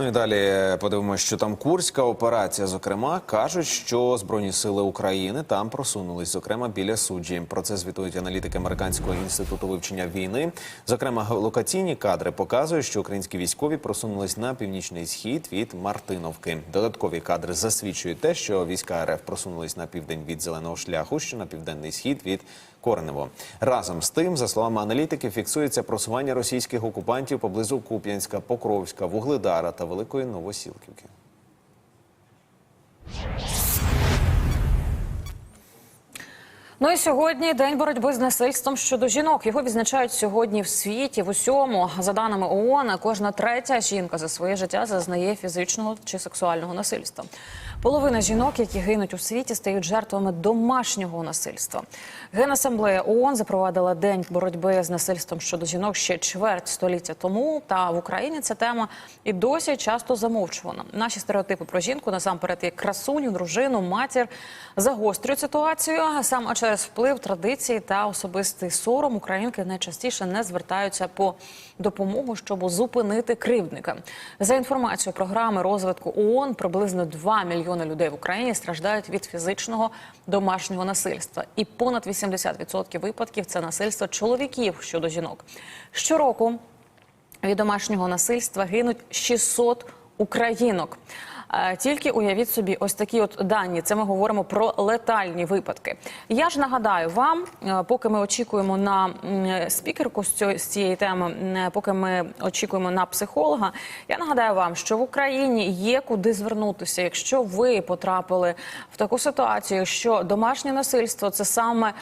Ну і далі подивимося, що там курська операція. Зокрема, кажуть, що збройні сили України там просунулись, зокрема біля суджі. Про це звітують аналітики американського інституту вивчення війни. Зокрема, локаційні кадри показують, що українські військові просунулись на північний схід від Мартиновки. Додаткові кадри засвідчують те, що війська РФ просунулись на південь від зеленого шляху, що на південний схід від Коренево. Разом з тим, за словами аналітиків, фіксується просування російських окупантів поблизу Куп'янська, Покровська, Вугледара та Великої Новосілківки. Ну і сьогодні день боротьби з насильством щодо жінок. Його відзначають сьогодні в світі в усьому. За даними ООН, кожна третя жінка за своє життя зазнає фізичного чи сексуального насильства. Половина жінок, які гинуть у світі, стають жертвами домашнього насильства. Генасамблея ООН запровадила день боротьби з насильством щодо жінок ще чверть століття тому. Та в Україні ця тема і досі часто замовчувана. Наші стереотипи про жінку насамперед як красуню, дружину, матір загострюють ситуацію. А Саме через вплив традицій та особистий сором українки найчастіше не звертаються по допомогу, щоб зупинити кривдника. За інформацією програми розвитку ООН, приблизно 2 мільйони людей в Україні страждають від фізичного домашнього насильства, і понад 80% випадків це насильство чоловіків щодо жінок. Щороку від домашнього насильства гинуть 600 українок. Е, Тільки уявіть собі, ось такі от дані. Це ми говоримо про летальні випадки. Я ж нагадаю вам, е, поки ми очікуємо на спікерку з цієї теми, поки ми очікуємо на психолога. Я нагадаю вам, що в Україні є куди звернутися, якщо ви потрапили в таку ситуацію, що домашнє насильство це саме.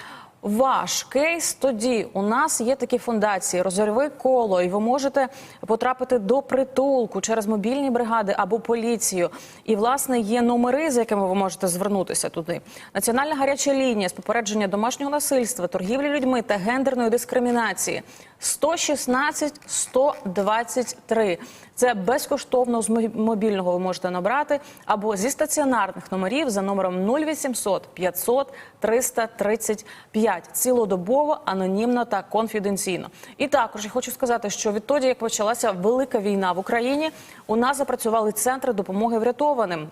Ваш кейс тоді у нас є такі фундації, розорви коло, і ви можете потрапити до притулку через мобільні бригади або поліцію. І власне є номери, з якими ви можете звернутися туди. Національна гаряча лінія з попередження домашнього насильства, торгівлі людьми та гендерної дискримінації 116 123. Це безкоштовно з мобільного ви можете набрати або зі стаціонарних номерів за номером 0800 500 335. Цілодобово, анонімно та конфіденційно. І також я хочу сказати, що відтоді, як почалася велика війна в Україні, у нас запрацювали центри допомоги врятованим.